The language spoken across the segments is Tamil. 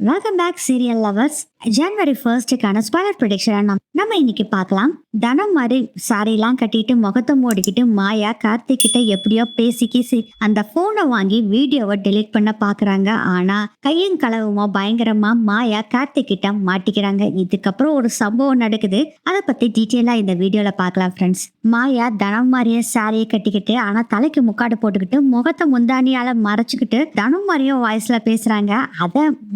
வெல்கம் பேக் சீரியல் லவர்ஸ் ஜனவரி ஃபர்ஸ்ட்டுக்கான ஸ்பாய்லர் ப்ரொடிக்ஷன் நம்ம இன்னைக்கு பார்க்கலாம். தனம் மாதிரி சாரிலாம் கட்டிட்டு முகத்தை மூடிக்கிட்டு மாயா கார்த்திக் கிட்ட எப்படியோ பேசி கீசி அந்த போனை வாங்கி வீடியோவை டெலீட் பண்ண பாக்குறாங்க. ஆனா கையும் களவுமா பயங்கரமா மாயா கார்த்திக் கிட்ட மாட்டிக்கிறாங்க. இதுக்கப்புறம் ஒரு சம்பவம் நடக்குது. அதை பத்தி டீட்டெயிலா இந்த வீடியோல பார்க்கலாம் ஃப்ரெண்ட்ஸ் மாயா தனம் மாதிரியே சாரியை கட்டிக்கிட்டு ஆனா தலைக்கு முக்காடு போட்டுக்கிட்டு முகத்தை முந்தானியால மறைச்சுக்கிட்டு தனம் மாதிரியும் வாய்ஸ்ல பேசுறாங்க.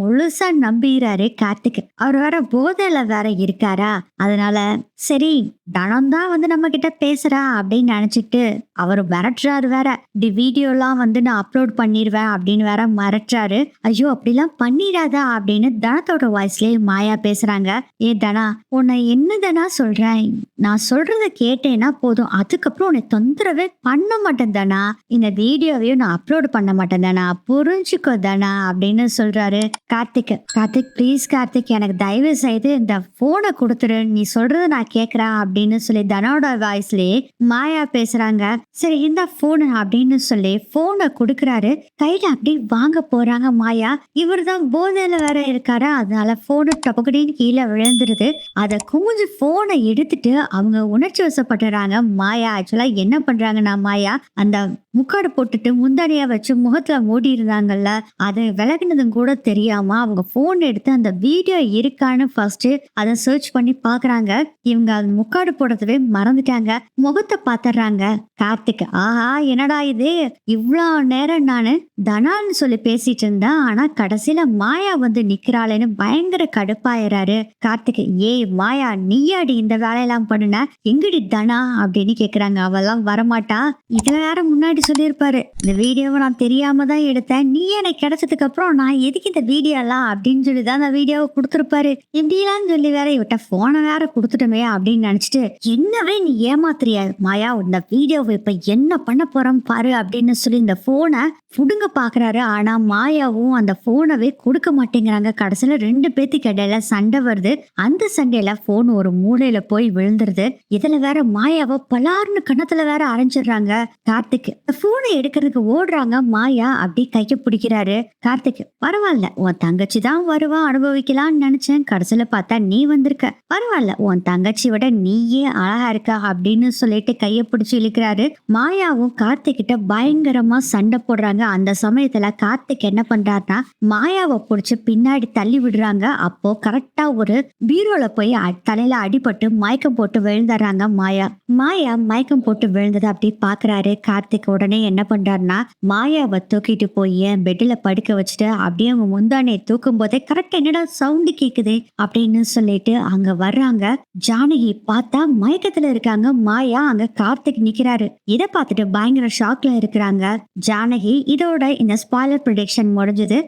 முழு முழுசா நம்பிறாரு கார்த்திக். அவர் வேற போதையில வேற இருக்காரா? அதனால சரி தனம் தான் வந்து நம்ம கிட்ட பேசுறா அப்படின்னு நினைச்சிட்டு அவர் மிரட்டுறாரு வேற. இப்படி வீடியோலாம் வந்து நான் அப்லோட் பண்ணிடுவேன் அப்படின்னு வேற மிரட்டுறாரு. ஐயோ அப்படிலாம் பண்ணிடாதா அப்படின்னு தனத்தோட வாய்ஸ்லயே மாயா பேசுறாங்க. ஏ தனா உன்னை என்ன தனா சொல்றேன்? நான் சொல்றத கேட்டேன்னா போதும். அதுக்கப்புறம் உன்னை தொந்தரவே பண்ண மாட்டேன் தானா. இந்த வீடியோவையும் நான் அப்லோட் பண்ண மாட்டேன் தானா. புரிஞ்சுக்கோ தானா அப்படின்னு சொல்றாரு கார்த்திக். கார்த்திக் ப்ளீஸ் கார்த்திக் எனக்கு தயவு செய்து இந்த போனை கொடுத்துரு. நீ சொல்றது நான் கேட்கறேன் அப்படின்னு சொல்லி தனோட வாய்ஸ்லயே மாயா பேசுறாங்க. சரி இந்த போன் அப்படின்னு சொல்லி போனை கொடுக்கறாரு. கையில அப்படி வாங்க போறாங்க மாயா. இவர் தான் போதையில வேற இருக்காரு. அதனால போனு டபக்குடின்னு கீழே விழுந்துருது. அதை குமிஞ்சு போனை எடுத்துட்டு அவங்க உணர்ச்சி வசப்படுறாங்க மாயா. ஆக்சுவலா என்ன பண்றாங்கன்னா மாயா அந்த முக்காடு போட்டுட்டு முந்தானியா வச்சு முகத்துல மூடி இருந்தாங்கல்ல அது விலகினதும் கூட தெரியாம அவங்க போன் எடுத்து அந்த வீடியோ இருக்கான்னு ஃபர்ஸ்ட் அதை சர்ச் பண்ணி பாக்குறாங்க இவங்க அந்த முக்காடு போடுறதவே மறந்துட்டாங்க. முகத்தை பாத்துறாங்க கார்த்திக் ஆஹா என்னடா இது? இவ்வளோ நேரம் நானு தனான்னு சொல்லி பேசிட்டு இருந்தேன். ஆனா கடைசியில மாயா வந்து நிக்கிறாளேன்னு பயங்கர கடுப்பாயிறாரு. கார்த்திக் ஏய் மாயா நீயாடி இந்த வேலையெல்லாம் பண்ணுன? எங்கடி தனா அப்படின்னு கேக்குறாங்க. அவெல்லாம் வரமாட்டா? இதை வேற முன்னாடி சொல்லியிருப்பாரு. இந்த வீடியோவை நான் தெரியாம தான் எடுத்தேன். நீ எனக்கு கிடைச்சதுக்கு அப்புறம் நான் எதுக்கு இந்த வீடியோலாம் அப்படின்னு சொல்லி தான் அந்த வீடியோவை கொடுத்துருப்பாரு. இப்படிலாம் சொல்லி வேற இவட்ட போனை வேற கொடுத்துட்டோமே அப்படின்னு நினைச்சிட்டு என்னவே நீ ஏமாத்துறியா மாயா? இந்த வீடியோவை இப்ப என்ன பண்ண போறோம் பாரு அப்படின்னு சொல்லி இந்த போனை புடுங்க பாக்குறாரு. ஆனா மாயாவும் அந்த போனவே கொடுக்க மாட்டேங்கிறாங்க. கடைசியில ரெண்டு பேத்துக்கு இடையில சண்டை வருது. அந்த சண்டையில போன் ஒரு மூலையில போய் விழுந்துருது. இதுல வேற மாயாவை பலார்னு கணத்துல வேற அரைஞ்சிடுறாங்க. கார்த்திக் போனை எடுக்கிறதுக்கு ஓடுறாங்க மாயா அப்படி கைய பிடிக்கிறாரு. கார்த்திக் பரவாயில்ல. உன் தங்கச்சி தான் வருவா அனுபவிக்கலாம்னு நினைச்சேன். கடைசியில பார்த்தா நீ வந்திருக்க. பரவாயில்ல. உன் தங்கச்சி விட நீயே அழகா இருக்க? அப்படின்னு சொல்லிட்டு கைய பிடிச்சி இழுக்கிறாரு. மாயாவும் கார்த்திக் கிட்ட பயங்கரமா சண்டை போடுறாங்க. அந்த சமயத்துல கார்த்திக் என்ன பண்றாருன்னா மாயாவை பிடிச்சி பின்னாடி தள்ளி விடுறாங்க. அப்போ கரெக்டா ஒரு பீரோல போய் அ- தலையில அடிபட்டு மயக்கம் போட்டு விழுந்துடுறாங்க மாயா. மாயா மயக்கம் போட்டு விழுந்ததை அப்படி பாக்குறாரு கார்த்திக் உடனே என்ன பண்றாருன்னா மாயாவை தூக்கிட்டு போய் பெட்ல படுக்க வச்சுட்டு அப்படியே அவங்க முந்தானையை தூக்கும் போதே கரெக்ட் என்னடா சவுண்டு கேக்குது அப்படின்னு சொல்லிட்டு அங்க வர்றாங்க. ஜானகி பார்த்தா மயக்கத்துல இருக்காங்க. மாயா அங்க கார்த்திக் நிக்கிறாரு. இதை பார்த்துட்டு பயங்கர ஷாக்ல இருக்கிறாங்க. ஜானகி இதோட இந்த ஸ்பாய்லர் ப்ரொடிக்ஷன் முடிஞ்சது.